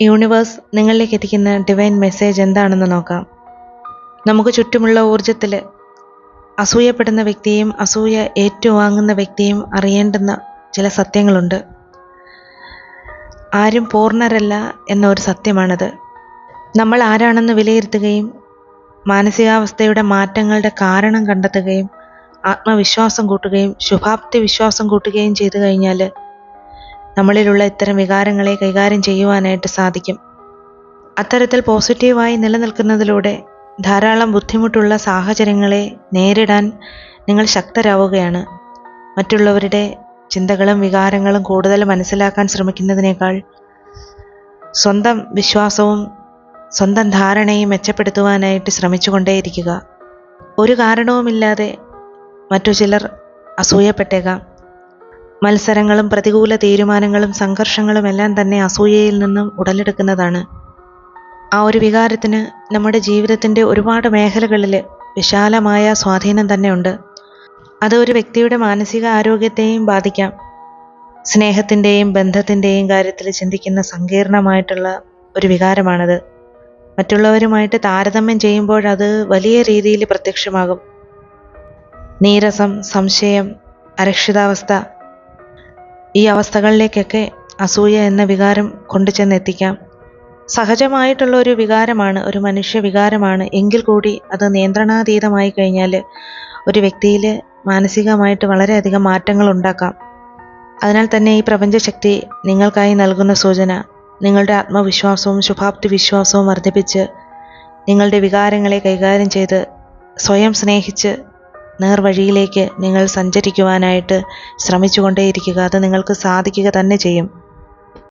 Universe നിങ്ങളിലേക്ക് എത്തിക്കുന്ന divine message എന്താണെന്ന് നോക്കാം. നമുക്ക് ചുറ്റുമുള്ള ഊർജത്തിൽ അസൂയപ്പെടുന്ന വ്യക്തിയും അസൂയ ഏറ്റുവാങ്ങുന്ന വ്യക്തിയും അറിയേണ്ടുന്ന ചില സത്യങ്ങളുണ്ട്. ആരും പൂർണരല്ല എന്ന ഒരു സത്യമാണത്. നമ്മൾ ആരാണെന്ന് വിലയിരുത്തുകയും മാനസികാവസ്ഥയുടെ മാറ്റങ്ങളുടെ കാരണം കണ്ടെത്തുകയും ആത്മവിശ്വാസം കൂട്ടുകയും ശുഭാപ്തി വിശ്വാസം കൂട്ടുകയും ചെയ്തു കഴിഞ്ഞാൽ നമ്മളിലുള്ള ഇത്തരം വികാരങ്ങളെ കൈകാര്യം ചെയ്യുവാനായിട്ട് സാധിക്കും. അത്തരത്തിൽ പോസിറ്റീവായി നിലനിൽക്കുന്നതിലൂടെ ധാരാളം ബുദ്ധിമുട്ടുള്ള സാഹചര്യങ്ങളെ നേരിടാൻ നിങ്ങൾ ശക്തരാവുകയാണ്. മറ്റുള്ളവരുടെ ചിന്തകളും വികാരങ്ങളും കൂടുതൽ മനസ്സിലാക്കാൻ ശ്രമിക്കുന്നതിനേക്കാൾ സ്വന്തം വിശ്വാസവും സ്വന്തം ധാരണയും മെച്ചപ്പെടുത്തുവാനായിട്ട് ശ്രമിച്ചുകൊണ്ടേയിരിക്കുക. ഒരു കാരണവുമില്ലാതെ മറ്റു ചിലർ അസൂയപ്പെട്ടേക്കാം. മത്സരങ്ങളും പ്രതികൂല തീരുമാനങ്ങളും സംഘർഷങ്ങളും എല്ലാം തന്നെ അസൂയയിൽ നിന്നും ഉടലെടുക്കുന്നതാണ്. ആ ഒരു വികാരത്തിന് നമ്മുടെ ജീവിതത്തിന്റെ ഒരുപാട് മേഖലകളിൽ വിശാലമായ സ്വാധീനം തന്നെയുണ്ട്. അത് ഒരു വ്യക്തിയുടെ മാനസിക ആരോഗ്യത്തെയും ബാധിക്കാം. സ്നേഹത്തിന്റെയും ബന്ധത്തിന്റെയും കാര്യത്തിൽ ചിന്തിക്കുന്ന സങ്കീർണമായിട്ടുള്ള ഒരു വികാരമാണത്. മറ്റുള്ളവരുമായിട്ട് താരതമ്യം ചെയ്യുമ്പോഴത് വലിയ രീതിയിൽ പ്രത്യക്ഷമാകും. നീരസം സംശയം അരക്ഷിതാവസ്ഥ ഈ അവസ്ഥകളിലേക്കൊക്കെ അസൂയ എന്ന വികാരം കൊണ്ടു ചെന്നെത്തിക്കാം. സഹജമായിട്ടുള്ള ഒരു വികാരമാണ് ഒരു മനുഷ്യ വികാരമാണ്. എങ്കിൽ കൂടി അത് നിയന്ത്രണാതീതമായി കഴിഞ്ഞാൽ ഒരു വ്യക്തിയിൽ മാനസികമായിട്ട് വളരെയധികം മാറ്റങ്ങൾ ഉണ്ടാക്കാം. അതിനാൽ തന്നെ ഈ പ്രപഞ്ചശക്തി നിങ്ങൾക്കായി നൽകുന്ന സൂചന നിങ്ങളുടെ ആത്മവിശ്വാസവും ശുഭാപ്തി വിശ്വാസവും വർദ്ധിപ്പിച്ച് നിങ്ങളുടെ വികാരങ്ങളെ കൈകാര്യം ചെയ്ത് സ്വയം സ്നേഹിച്ച് നേർവഴിയിലേക്ക് നിങ്ങൾ സഞ്ചരിക്കുവാനായിട്ട് ശ്രമിച്ചുകൊണ്ടേയിരിക്കുക. അത് നിങ്ങൾക്ക് സാധിക്കുക തന്നെ ചെയ്യും.